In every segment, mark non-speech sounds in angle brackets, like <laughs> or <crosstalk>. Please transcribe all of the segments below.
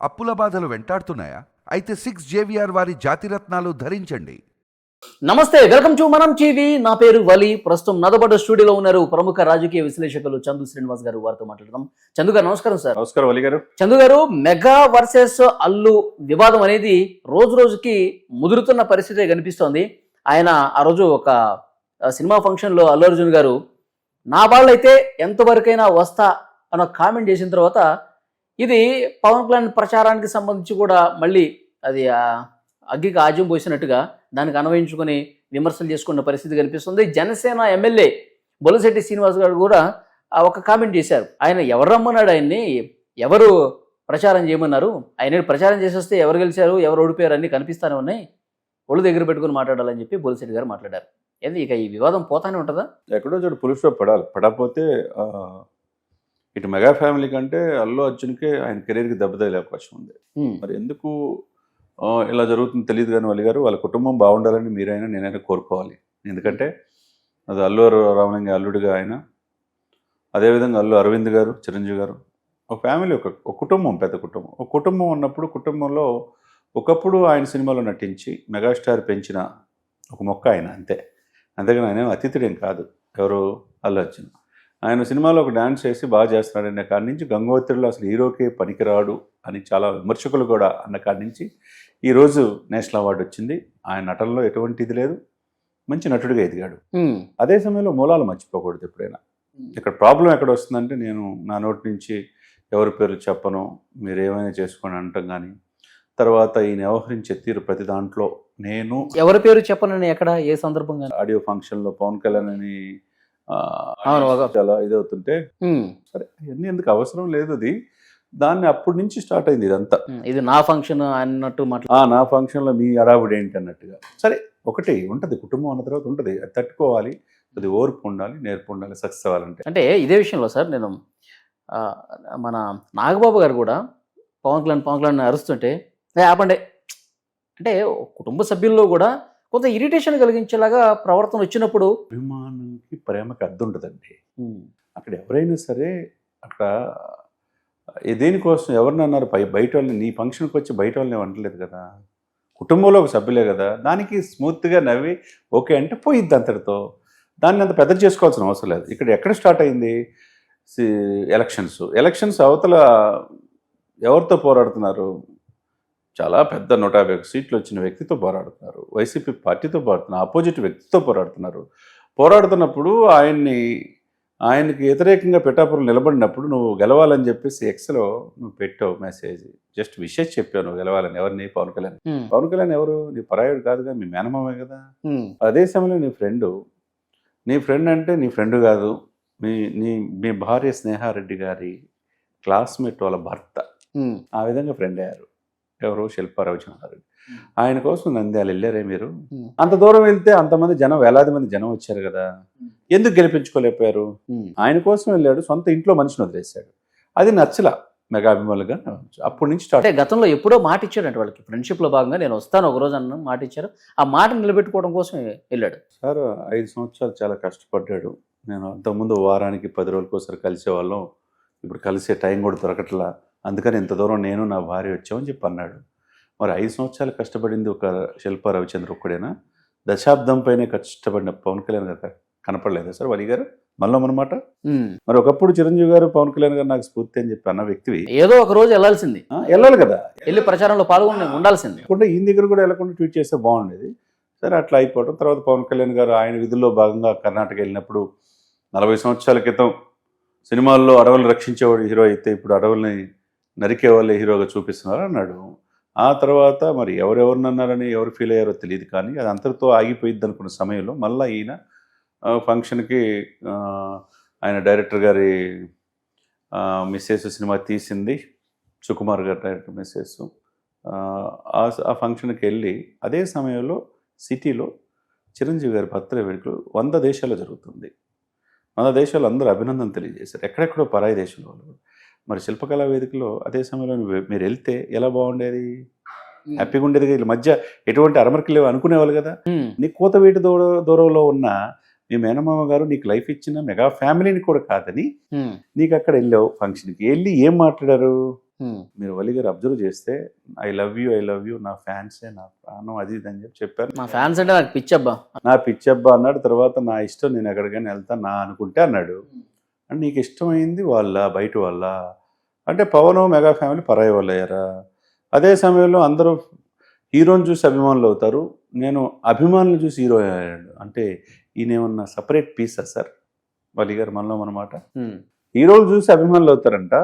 అప్పుల బాధలు వెంటాడుతున్నాయా? అయితే సిక్స్ జేవిఆర్ వారి జాతిరత్నాలు ధరించండి. నమస్తే వెల్కమ్ టు మనం టీవీ. నా పేరు వలి. ప్రస్తుతం నదబడ్డ స్టూడియోలో ఉన్నారు ప్రముఖ రాజకీయ విశ్లేషకులు చందు శ్రీనివాస్ గారు. వారితో మాట్లాడదాం. చందు గారు నమస్కారం సార్. నమస్కారం అలీ గారు. చందు గారు మెగా వర్సెస్ అల్లు వివాదం అనేది రోజు రోజుకి ముదురుతున్న పరిస్థితి కనిపిస్తోంది. ఆయన ఆ రోజు ఒక సినిమా ఫంక్షన్లో అల్లు అర్జున్ గారు నా వాళ్ళైతే ఎంతవరకైనా వస్తా అని ఒక కామెంట్ చేసిన తర్వాత ఇది పవన్ కళ్యాణ్ ప్రచారానికి సంబంధించి కూడా మళ్ళీ అది అగ్గికి ఆజ్యం పోసినట్టుగా దానికి అన్వయించుకొని విమర్శలు చేసుకున్న పరిస్థితి కనిపిస్తుంది. జనసేన ఎమ్మెల్యే బొలశెట్టి శ్రీనివాస్ గారు కూడా ఒక కామెంట్ చేశారు. ఆయన ఎవరు రమ్మన్నాడు ఆయన్ని? ఎవరు ప్రచారం చేయమన్నారు? ఆయన ప్రచారం చేసేస్తే ఎవరు గెలిచారు? ఎవరు ఓడిపోయారు? అన్ని కనిపిస్తానే ఉన్నాయి. ఒళ్ళు దగ్గర పెట్టుకుని మాట్లాడాలని చెప్పి బొలశెట్టి గారు మాట్లాడారు. ఏంది ఇక ఈ వివాదం పోతానే ఉంటుందా? ఎక్కడో చోటు పులుసులో పడాలి. పడకపోతే ఇటు మెగా ఫ్యామిలీ కంటే అల్లు అర్జున్కే ఆయన కెరీర్కి దెబ్బతగిలే అవకాశం ఉంది. మరి ఎందుకు ఇలా జరుగుతుందో తెలియదు కానీ వాళ్ళ గారు వాళ్ళ కుటుంబం బాగుండాలని మీరైనా నేనైనా కోరుకోవాలి. ఎందుకంటే అది అల్లు రామలింగ అల్లుడిగా ఆయన అదేవిధంగా అల్లు అరవింద్ గారు చిరంజీవి గారు ఒక ఫ్యామిలీ ఒక ఒక కుటుంబం పెద్ద కుటుంబం. ఒక కుటుంబం ఉన్నప్పుడు కుటుంబంలో ఒకప్పుడు ఆయన సినిమాలో నటించి మెగాస్టార్ పెంచిన ఒక మొక్క ఆయన అంతే. అంతేగాని ఆయన అతిథుడేం కాదు. ఎవరు? అల్లు అర్జున్. ఆయన సినిమాలో ఒక డాన్స్ చేసి బాగా చేస్తున్నాడనే కాడి నుంచి గంగోత్రిలో అసలు హీరోకే పనికిరాడు అని చాలా విమర్శకులు కూడా అన్న కాడి నుంచి ఈరోజు నేషనల్ అవార్డు వచ్చింది. ఆయన నటనలో ఎటువంటి ఇది లేదు. మంచి నటుడిగా ఎదిగాడు. అదే సమయంలో మూలాలు మర్చిపోకూడదు ఎప్పుడైనా. ఇక్కడ ప్రాబ్లం ఎక్కడ వస్తుందంటే నేను నా నోటి నుంచి ఎవరి పేర్లు చెప్పను మీరు ఏమైనా చేసుకోండి అంటాం కానీ తర్వాత ఈయన వ్యవహరించే తీరు ప్రతి దాంట్లో నేను ఎవరి పేరు చెప్పనని ఎక్కడ? ఏ సందర్భంగా ఆడియో ఫంక్షన్లో పవన్ కళ్యాణ్ అని చాలా ఇదవుతుంటే ఉమ్, సరే ఇవన్నీ ఎందుకు అవసరం లేదు అది? దాన్ని అప్పటి నుంచి స్టార్ట్ అయింది ఇదంతా. ఇది నా ఫంక్షన్ అన్నట్టు మాట్లా నా ఫంక్షన్లో మీ అడావుడు ఏంటి అన్నట్టుగా సరే ఒకటి ఉంటుంది కుటుంబం అన్న తర్వాత ఉంటుంది. అది తట్టుకోవాలి అది ఓర్పు ఉండాలి నేర్పు ఉండాలి సక్సెస్ అవ్వాలంటే. అంటే ఇదే విషయంలో సార్ నేను మన నాగబాబు గారు కూడా పవన్ కళ్యాణ్ పవన్ కళ్యాణ్ అరుస్తుంటే "ఏ, ఆపండి. అంటే కుటుంబ సభ్యుల్లో కూడా కొంత ఇరిటేషన్ కలిగించేలాగా ప్రవర్తన వచ్చినప్పుడు అభిమానంకి ప్రేమకి అర్థం ఉంటుందండి అక్కడ ఎవరైనా సరే అక్కడ దేనికోసం ఎవరిని అన్నారు? పై బయట వాళ్ళని నీ ఫంక్షన్కి వచ్చి బయట వాళ్ళని వంటలేదు కదా? కుటుంబంలో ఒక సభ్యులే కదా? దానికి స్మూత్గా నవ్వి ఓకే అంటే పోయిద్ది అంతటితో. దాన్ని అంత పెద్ద చేసుకోవాల్సిన అవసరం లేదు. ఇక్కడ ఎక్కడ స్టార్ట్ అయింది? ఎలక్షన్స్. ఎలక్షన్స్ అవతల ఎవరితో పోరాడుతున్నారు? చాలా పెద్ద నూట యాభై సీట్లు వచ్చిన వ్యక్తితో పోరాడుతున్నారు. వైసీపీ పార్టీతో పోరాడుతున్నారు ఆపోజిట్ వ్యక్తితో పోరాడుతున్నారు. పోరాడుతున్నప్పుడు ఆయన్ని ఆయనకి వ్యతిరేకంగా పిఠాపురం నిలబడినప్పుడు నువ్వు గెలవాలని చెప్పేసి ఎక్స్లో నువ్వు పెట్టావు మెసేజ్ జస్ట్ విషయం చెప్పావు నువ్వు గెలవాలని. ఎవరిని? పవన్ కళ్యాణ్. పవన్ కళ్యాణ్ ఎవరు? నీ పరాయుడు కాదుగా మీ మేనమామే కదా. అదే సమయంలో నీ ఫ్రెండ్ నీ ఫ్రెండ్ అంటే నీ ఫ్రెండ్ కాదు మీ నీ మీ భార్య స్నేహారెడ్డి గారి క్లాస్మేట్ వాళ్ళ భర్త. ఆ విధంగా ఫ్రెండ్ అయ్యారు. ఎవరు శిల్పారావు చంద్రారెడ్డి ఆయన కోసం నంద్యాల వెళ్ళారే మీరు? అంత దూరం వెళ్తే అంతమంది జనం వేలాది మంది జనం వచ్చారు కదా. ఎందుకు గెలిపించుకోలేకపోయారు. ఆయన కోసం వెళ్ళాడు సొంత ఇంట్లో మనిషిని వదిలేశాడు. అది నచ్చల మెగా అభిమానులుగా. అప్పటి నుంచి స్టార్ట్ అంటే గతంలో ఎప్పుడో మాట ఇచ్చాడంట వాళ్ళకి ఫ్రెండ్షిప్లో భాగంగా నేను వస్తాను ఒక రోజు అన్న మాట ఇచ్చారు. ఆ మాట నిలబెట్టుకోవడం కోసం వెళ్ళాడు. సార్ ఐదు సంవత్సరాలు చాలా కష్టపడ్డాడు. నేను అంతకుముందు వారానికి పది రోజులకోసారి కలిసేవాళ్ళం. ఇప్పుడు కలిసే టైం కూడా దొరకట్లా. అందుకని ఇంత దూరం నేను నా భార్య వచ్చామని చెప్పి అన్నాడు. మరి ఐదు సంవత్సరాలు కష్టపడింది ఒక శిల్ప రవిచంద్ర ఒక్కడేనా? దశాబ్దం పైనే కష్టపడిన పవన్ కళ్యాణ్ గారు కనపడలేదా సార్ వలి గారు? మళ్ళీ మనమాట ఉమ్. మరి ఒకప్పుడు చిరంజీవి గారు పవన్ కళ్యాణ్ గారు నాకు స్ఫూర్తి అని చెప్పి అన్న వ్యక్తివి. ఏదో ఒక రోజు వెళ్ళాల్సింది. వెళ్ళాలి కదా. వెళ్ళి ప్రచారంలో పాల్గొని ఉండాల్సింది. లేకుండా ఈయన దగ్గర కూడా వెళ్ళకుండా ట్వీట్ చేస్తే బాగుండేది. సరే అట్లా అయిపోవడం తర్వాత పవన్ కళ్యాణ్ గారు ఆయన విధుల్లో భాగంగా కర్ణాటక వెళ్ళినప్పుడు నలభై సంవత్సరాల క్రితం సినిమాల్లో అడవులు రక్షించేవాడు హీరో అయితే ఇప్పుడు అడవుల్ని నరికే వాళ్ళే హీరోగా చూపిస్తున్నారు అన్నాడు ఆ తర్వాత మరి ఎవరెవరిని అన్నారని ఎవరు ఫీల్ అయ్యారో తెలియదు కానీ అది అంతటితో ఆగిపోయింది అనుకున్న సమయంలో మళ్ళీ ఈయన ఫంక్షన్కి ఆయన డైరెక్టర్ గారి మిస్సెస్ సినిమా తీసింది. సుకుమార్ గారి డైరెక్టర్ మిస్సెస్ ఆ, ఆ- ఫంక్షన్కి వెళ్ళి అదే సమయంలో సిటీలో చిరంజీవి గారి పత్ర వేడుకలు వంద దేశాల్లో జరుగుతుంది. వంద దేశాలు అందరూ అభినందన తెలియజేశారు. ఎక్కడెక్కడో పరాయి దేశంలో వాళ్ళు. మరి శిల్పకళా వేదికలో అదే సమయంలో మీరు- వెళ్తే ఎలా బాగుండేది? హ్యాపీగా ఉండేది వీళ్ళ మధ్య ఎటువంటి అరమరికలు లేవు అనుకునేవాళ్ళు కదా? నీ కూతవేటి దూర దూరంలో ఉన్న మీ మేనమామ గారు నీకు లైఫ్ ఇచ్చిన మెగా ఫ్యామిలీని కూడా కాదని నీకు అక్కడ వెళ్ళావు ఫంక్షన్కి. వెళ్ళి ఏం మాట్లాడారు? మీరు వలి గారు అబ్జర్వ్ చేస్తే I love you I love you నా ఫ్యాన్సే నా ప్రాణం అది ఇది అని చెప్పి చెప్పారు. మా ఫ్యాన్స్ అంటే నాకు పిచ్చబ్బా. నా పిచ్చబ్బా అన్నాడు. తర్వాత నా ఇష్టం నేను ఎక్కడికైనా వెళ్తాను నా అనుకుంటే అన్నాడు. అంటే నీకు ఇష్టమైంది వాళ్ళ బయట వాళ్ళ అంటే పవన్ మెగా ఫ్యామిలీ పరాయి వాళ్ళు అయ్యారా అదే సమయంలో అందరూ హీరోని చూసి అభిమానులు అవుతారు. నేను అభిమానులు చూసి హీరో అయ్యాడు. అంటే ఈయన ఏమన్నా సపరేట్ పీసా సార్? వలి గారు మనలో మనమాట ఉమ్, హీరోలు చూసి అభిమానులు అవుతారంట.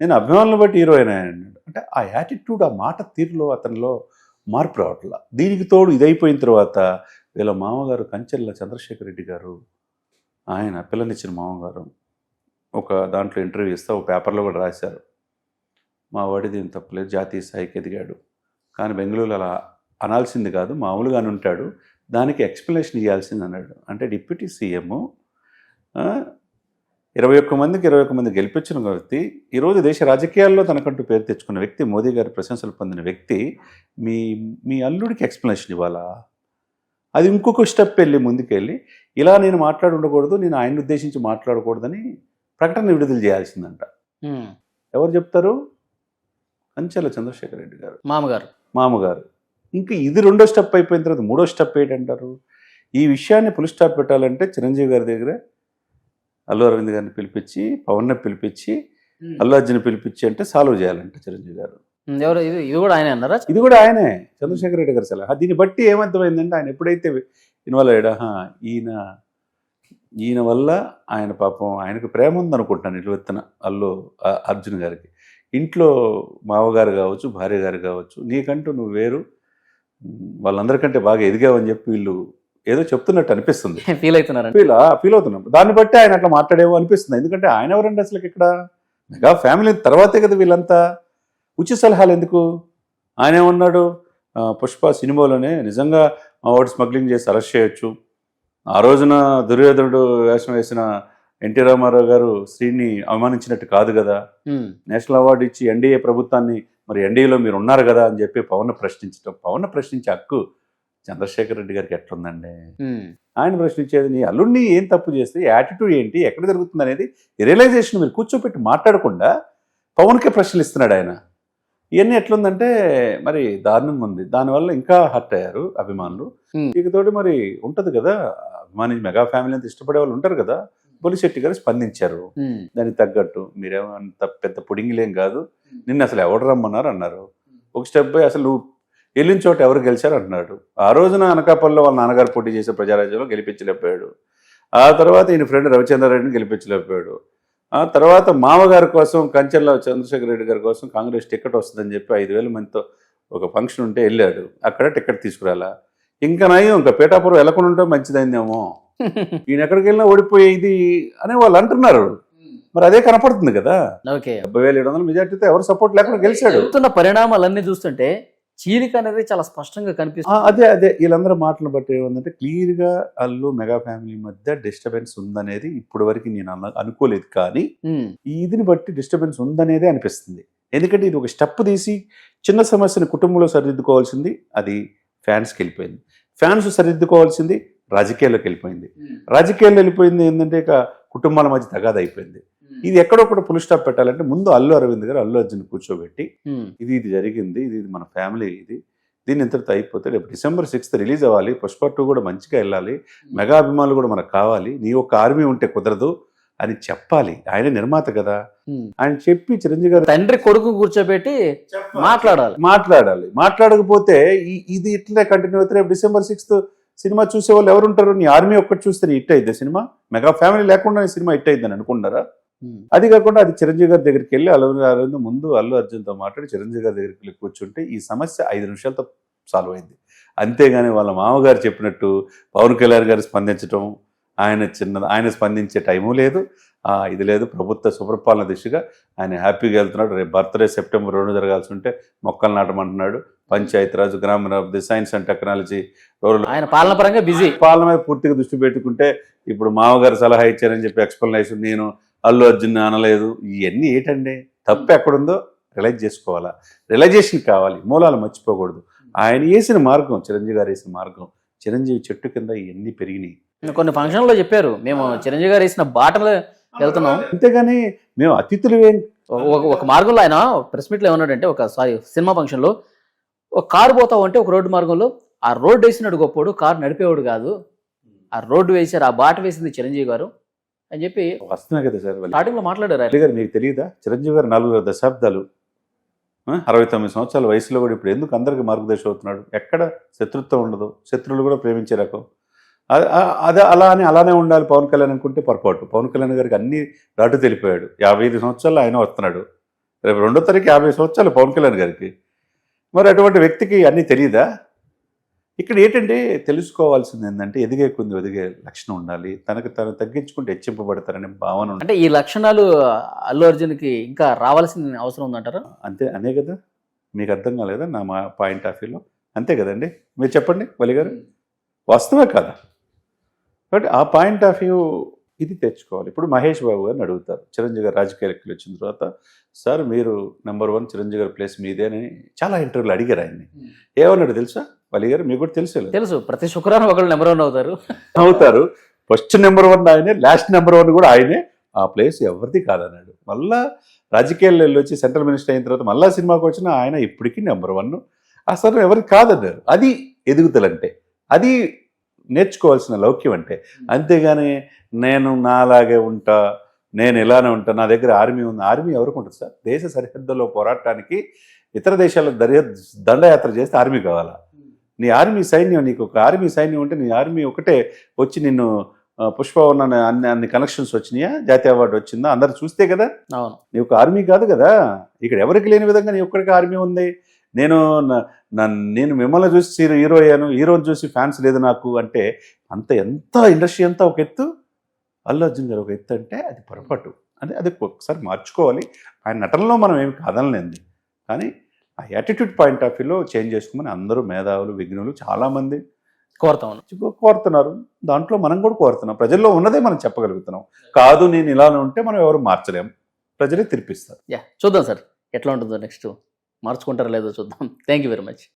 నేను అభిమానులు బట్టి హీరో అయినా అన్నాడు అంటే ఆ యాటిట్యూడ్ ఆ మాట తీరులో అతనిలో మార్పు రావట్లా. దీనికి తోడు ఇదైపోయిన తర్వాత వీళ్ళ మామగారు కంచెల్ల చంద్రశేఖర్ రెడ్డి గారు ఆయన పిల్లనిచ్చిన మామగారు ఒక దాంట్లో ఇంటర్వ్యూ ఇస్తే ఒక పేపర్లో కూడా రాశారు. మా వాడి దీని తప్పలేదు జాతీయ స్థాయికి ఎదిగాడు. కానీ బెంగళూరు అలా అనాల్సింది కాదు మామూలుగానే ఉంటాడు. దానికి ఎక్స్ప్లెనేషన్ ఇవ్వాల్సింది అన్నాడు. అంటే డిప్యూటీ సీఎం ఇరవై ఒక్క మందికి ఇరవై ఒక్క మంది గెలిపించిన వ్యక్తి ఈరోజు దేశ రాజకీయాల్లో తనకంటూ పేరు తెచ్చుకున్న వ్యక్తి మోదీ గారి ప్రశంసలు పొందిన వ్యక్తి మీ మీ అల్లుడికి ఎక్స్ప్లెనేషన్ ఇవ్వాలా? అది ఇంకొక స్టెప్ వెళ్ళి ముందుకెళ్ళి ఇలా నేను మాట్లాడి ఉండకూడదు నేను ఆయన ఉద్దేశించి మాట్లాడకూడదని ప్రకటన విడుదల చేయాల్సిందంట. ఎవరు చెప్తారు? అంచెల చంద్రశేఖర్ రెడ్డి గారు. మామగారు. మామగారు. ఇంకా ఇది రెండో స్టెప్ అయిపోయిన తర్వాత మూడో స్టెప్ ఏంటంటారు? ఈ విషయాన్ని పులి స్టాప్ పెట్టాలంటే చిరంజీవి గారి దగ్గర అల్లు అరవింద్ గారిని పిలిపించి పవన్ని పిలిపించి అల్లు అర్జున్ పిలిపించి అంటే సాల్వ్ చేయాలంట చిరంజీవి గారు. ఎవరు? ఇది ఇది కూడా ఆయన అన్నారా? ఇది కూడా ఆయనే. చంద్రశేఖర్ రెడ్డి గారి సలహా. దీన్ని బట్టి ఏమర్థమైందంటే ఆయన ఎప్పుడైతే ఇన్వాల్వ్ అయ్యాడు ఈయన ఈయన వల్ల ఆయన పాపం ఆయనకు ప్రేమ ఉందనుకుంటాను నిలువెత్తన అల్లు అ- అర్జున్ గారికి. ఇంట్లో మావగారు కావచ్చు భార్య గారు కావచ్చు నీకంటూ నువ్వు వేరు. వాళ్ళందరికంటే బాగా ఎదిగావని చెప్పి వీళ్ళు ఏదో చెప్తున్నట్టు అనిపిస్తుంది. <laughs> ఫీల్ అవుతున్నారండి. ఫీల్ ఫీల్ అవుతున్నాం. దాన్ని బట్టి ఆయన అట్లా మాట్లాడేమో అనిపిస్తుంది. ఎందుకంటే ఆయన ఎవరండి అసలు ఇక్కడ? మెగా ఫ్యామిలీ తర్వాతే కదా వీళ్ళంతా. ఉచిత సలహాలు ఎందుకు? ఆయన ఏమన్నాడు? పుష్ప సినిమాలోనే నిజంగా మా వాడు స్మగ్లింగ్ చేసి అరెస్ట్ చేయొచ్చు. ఆ రోజున దుర్యోధనుడు వేషం వేసిన ఎన్టీ రామారావు గారు శ్రీని అవమానించినట్టు కాదు కదా. నేషనల్ అవార్డు ఇచ్చి ఎన్డీఏ ప్రభుత్వాన్ని మరి ఎన్డీఏలో మీరు ఉన్నారు కదా అని చెప్పి పవన్ ప్రశ్నించడం పవన్ ప్రశ్నించే హక్కు చంద్రశేఖర్ రెడ్డి గారికి ఎట్లుందండి? ఆయన ప్రశ్నించేది నీ అల్లుడిని ఏం తప్పు చేస్తే యాటిట్యూడ్ ఏంటి ఎక్కడ జరుగుతుంది అనేది రియలైజేషన్ మీరు కూర్చోపెట్టి మాట్లాడకుండా పవన్కే ప్రశ్నలు ఇస్తున్నాడు ఆయన. ఇవన్నీ ఎట్లుందంటే మరి దారుణంగా ఉంది. దానివల్ల ఇంకా హర్ట్ అయ్యారు అభిమానులు. Hmm. ఇక తోటి మరి ఉంటది కదా అభిమాని మెగా ఫ్యామిలీ అంతా ఇష్టపడే వాళ్ళు ఉంటారు కదా బొలిశెట్టి గారు స్పందించారు. దానికి తగ్గట్టు మీరేమంత పెద్ద పుడింగిలేం కాదు నిన్ను అసలు ఎవడు రమ్మన్నారు అన్నారు. ఒక స్టెప్ పోయి అసలు వెళ్ళిన చోట ఎవరు గెలిచారు అంటున్నాడు. ఆ రోజున అనకాపల్లిలో వాళ్ళ నాన్నగారు పోటీ చేసే ప్రజారాజ్యంలో గెలిపించలేకపోయాడు. ఆ తర్వాత ఈయన ఫ్రెండ్ రవిచంద్రారెడ్డిని గెలిపించలేకపోయాడు. ఆ తర్వాత మామగారి కోసం కంచెల్లో చంద్రశేఖర్ రెడ్డి గారి కోసం కాంగ్రెస్ టికెట్ వస్తుందని చెప్పి ఐదు వేల మందితో ఒక ఫంక్షన్ ఉంటే వెళ్ళాడు. అక్కడ టికెట్ తీసుకురాలా. ఇంకా నయం ఇంకా పీఠాపురం వెళ్ళకుండా ఉంటే మంచిదైందేమో. <laughs> ఈయన ఎక్కడికి వెళ్ళినా ఓడిపోయేది అని వాళ్ళు అంటున్నారు. మరి అదే కనపడుతుంది కదా. డెబ్బై వేల ఏడు వందల మెజార్టీతో ఎవరు సపోర్ట్ లేకుండా గెలిచాడు. పరిణామాలన్నీ చూస్తుంటే చీలిక అనేది చాలా స్పష్టంగా కనిపిస్తుంది. అదే అదే. వీళ్ళందరూ మాటలు బట్టి ఏముందంటే క్లియర్గా అల్లు మెగా ఫ్యామిలీ మధ్య డిస్టర్బెన్స్ ఉందనేది ఇప్పటి వరకు నేను అన- అనుకోలేదు. కానీ ఇదిని బట్టి డిస్టర్బెన్స్ ఉందనేదే అనిపిస్తుంది. ఎందుకంటే ఇది ఒక స్టెప్ తీసి చిన్న సమస్యని కుటుంబంలో సరిదిద్దుకోవాల్సింది అది ఫ్యాన్స్కి వెళ్ళిపోయింది. ఫ్యాన్స్ సరిదిద్దుకోవాల్సింది రాజకీయాల్లోకి వెళ్ళిపోయింది. రాజకీయాల్లో వెళ్ళిపోయింది ఏంటంటే ఇక కుటుంబాల మధ్య తగాద అయిపోయింది. ఇది ఎక్కడొక్కడ పులి స్టాప్ పెట్టాలంటే ముందు అల్లు అరవింద్ గారు అల్లు అర్జున్ కూర్చోబెట్టి ఉమ్, ఇది ఇది జరిగింది ఇది ఇది మన ఫ్యామిలీ ఇది. దీన్ని ఇంతటితో అయిపోతే రేపు డిసెంబర్ సిక్స్త్ రిలీజ్ అవ్వాలి. పుష్ప టూ కూడా మంచిగా వెళ్ళాలి. మెగా అభిమానులు కూడా మనకు కావాలి. నీ ఒక్క ఆర్మీ ఉంటే కుదరదు అని చెప్పాలి. ఆయన నిర్మాత కదా. ఆయన చెప్పి చిరంజీవి గారు తండ్రి కొడుకు కూర్చోబెట్టి మాట్లాడాలి. మాట్లాడాలి. మాట్లాడకపోతే ఇది ఇట్లనే కంటిన్యూ అయితే రేపు డిసెంబర్ సిక్స్త్ సినిమా చూసే వాళ్ళు ఎవరు ఉంటారు నీ ఆర్మీ ఒక్కటి చూస్తే హిట్ అయింది సినిమా? మెగా ఫ్యామిలీ లేకుండా సినిమా హిట్ అయిందని అనుకుంటారా అది కాకుండా అది చిరంజీవి గారి దగ్గరికి వెళ్ళి అల్లు అరవింద్ ముందు అల్లు అర్జున్తో మాట్లాడి చిరంజీవి గారి దగ్గరికి వెళ్ళి కూర్చుంటే ఈ సమస్య ఐదు నిమిషాలతో సాల్వ్ అయింది. అంతేగాని వాళ్ళ మామగారు చెప్పినట్టు పవన్ కళ్యాణ్ గారు స్పందించడం ఆయన చిన్న ఆయన స్పందించే టైము లేదు. ఆ, ఇది లేదు. ప్రభుత్వ సుపరిపాలన దిశగా ఆయన హ్యాపీగా వెళ్తున్నాడు. రేపు బర్త్డే సెప్టెంబర్ రెండు జరగాల్సి ఉంటే మొక్కలు నాటమంటున్నాడు. పంచాయతీరాజ్ గ్రామీణాభివృద్ధి సైన్స్ అండ్ టెక్నాలజీ ఆయన పాలన పరంగా బిజీ పాలన మీద పూర్తిగా దృష్టి పెట్టుకుంటే ఇప్పుడు మామగారు సలహా ఇచ్చారని చెప్పి ఎక్స్ప్లెనేషన్ నేను అల్లు అర్జున్ అనలేదు. ఇవన్నీ ఏంటండి? తప్పు ఎక్కడుందో రిలైజ్ చేసుకోవాలా? రిలైజేషన్ కావాలి. మూలాలు మర్చిపోకూడదు. ఆయన వేసిన మార్గం చిరంజీవి గారు వేసిన మార్గం చిరంజీవి చెట్టు కింద ఇవన్నీ పెరిగినాయి. కొన్ని ఫంక్షన్లో చెప్పారు. మేము చిరంజీవి గారు వేసిన బాటలు వెళ్తున్నాం. అంతేగాని మేము అతిథులు ఒక ఒక మార్గంలో ఆయన ప్రెస్ మీట్లో ఏమన్నాడంటే ఒక సారీ సినిమా ఫంక్షన్లో ఒక కారు పోతావు అంటే ఒక రోడ్డు మార్గంలో ఆ రోడ్డు వేసినాడు గొప్పోడు కారు నడిపేవాడు కాదు. ఆ రోడ్డు వేశారు ఆ బాట వేసింది చిరంజీవి గారు. అని చెప్పి వస్తున్నా కదా సార్ వాళ్ళు. స్టార్టింగ్లో మాట్లాడారు గారు మీకు తెలియదా చిరంజీవి గారు నాలుగు దశాబ్దాలు అరవై తొమ్మిది సంవత్సరాల వయసులో కూడా ఇప్పుడు ఎందుకు అందరికి మార్గదర్శి అవుతున్నాడు? ఎక్కడ శత్రుత్వం ఉండదు? శత్రువులు కూడా ప్రేమించే రకం. అదే అలా అని అలానే ఉండాలి పవన్ కళ్యాణ్ అనుకుంటే పొరపాటు. పవన్ కళ్యాణ్ గారికి అన్ని దాటు తెలిపోయాడు. యాభై ఐదు సంవత్సరాలు ఆయన వస్తున్నాడు. రేపు రెండో తారీఖు యాభై సంవత్సరాలు పవన్ కళ్యాణ్ గారికి. మరి అటువంటి వ్యక్తికి అన్నీ తెలియదా ఇక్కడ ఏంటంటే తెలుసుకోవాల్సింది ఏంటంటే ఎదిగే కొంది ఎదిగే లక్షణం ఉండాలి. తనకు తను తగ్గించుకుంటే హెచ్చింపబడతారనే భావన అంటే ఈ లక్షణాలు అల్లు అర్జున్కి ఇంకా రావాల్సిన అవసరం ఉందంటారా? అంతే అనే కదా. మీకు అర్థం కాలేదా నా మా పాయింట్ ఆఫ్ వ్యూలో? అంతే కదండి. మీరు చెప్పండి వలి గారు. వాస్తవే కాదా? కాబట్టి ఆ పాయింట్ ఆఫ్ వ్యూ ఇది తెచ్చుకోవాలి. ఇప్పుడు మహేష్ బాబు గారిని అడుగుతారు. చిరంజీవి గారు రాజకీయాలకు వచ్చిన తర్వాత సార్ మీరు నెంబర్ వన్ చిరంజీవి గారి ప్లేస్ మీదే అని చాలా ఇంటర్వ్యూలు అడిగారు ఆయన్ని. ఏమన్నాడు తెలుసా? వలి గారు మీకు కూడా తెలుసు తెలుసు. ప్రతి శుక్రవారం ఒకళ్ళు నెంబర్ వన్ అవుతారు. అవుతారు. ఫస్ట్ నెంబర్ వన్ ఆయనే లాస్ట్ నెంబర్ వన్ కూడా ఆయనే. ఆ ప్లేస్ ఎవరిది కాదన్నాడు. మళ్ళా రాజకీయాల్లో వెళ్ళి వచ్చి సెంట్రల్ మినిస్టర్ అయిన తర్వాత మళ్ళా సినిమాకి వచ్చిన ఆయన ఇప్పటికీ నెంబర్ వన్. అసలు ఎవరికి కాదన్నారు. అది ఎదుగుదలంటే. అది నేర్చుకోవాల్సిన లౌక్యం అంటే. అంతేగాని నేను నాలాగే ఉంటా నేను ఇలానే ఉంటా నా దగ్గర ఆర్మీ ఉంది ఆర్మీ ఎవరికి ఉంటుంది సార్? దేశ సరిహద్దుల్లో పోరాటానికి ఇతర దేశాల దర్య దండయాత్ర చేస్తే ఆర్మీ కావాలా? నీ ఆర్మీ సైన్యం నీకు ఒక ఆర్మీ సైన్యం ఉంటే నీ ఆర్మీ ఒకటే వచ్చి నిన్ను ఆ, పుష్ప ఉన్న అన్ని అన్ని కనెక్షన్స్ వచ్చినాయా? జాతీయ అవార్డు వచ్చిందా? అందరు చూస్తే కదా? అవును. నీ ఒక ఆర్మీ కాదు కదా? ఇక్కడ ఎవరికి లేని విధంగా నీ ఒక్కడికి ఆర్మీ ఉంది? నేను నా- నా- నేను మిమ్మల్ని చూసి హీరో హీరో అయ్యాను హీరోని చూసి ఫ్యాన్స్ లేదు నాకు అంటే అంత ఎంత ఇండస్ట్రీ అంతా ఒక ఎత్తు? అల్లు అర్జున్ గారు ఒక ఎత్తు అంటే అది పొరపాటు. అంటే అది ఒకసారి మార్చుకోవాలి. ఆయన నటనలో మనం ఏమి కాదనలేంది కానీ ఆ యాటిట్యూడ్ పాయింట్ ఆఫ్ వ్యూలో చేంజ్ చేసుకోమని అందరూ మేధావులు విఘ్నులు చాలామంది కోరుతా. కోరుతున్నారు. దాంట్లో మనం కూడా కోరుతున్నాం. ప్రజల్లో ఉన్నదే మనం చెప్పగలుగుతున్నాం. కాదు నేను ఇలానే ఉంటే మనం ఎవరు మార్చలేం. ప్రజలే తీర్పిస్తారు యా చూద్దాం సార్. ఎట్లా ఉంటుందో నెక్స్ట్. మార్చుకుంటారో లేదో చూద్దాం. Thank you very much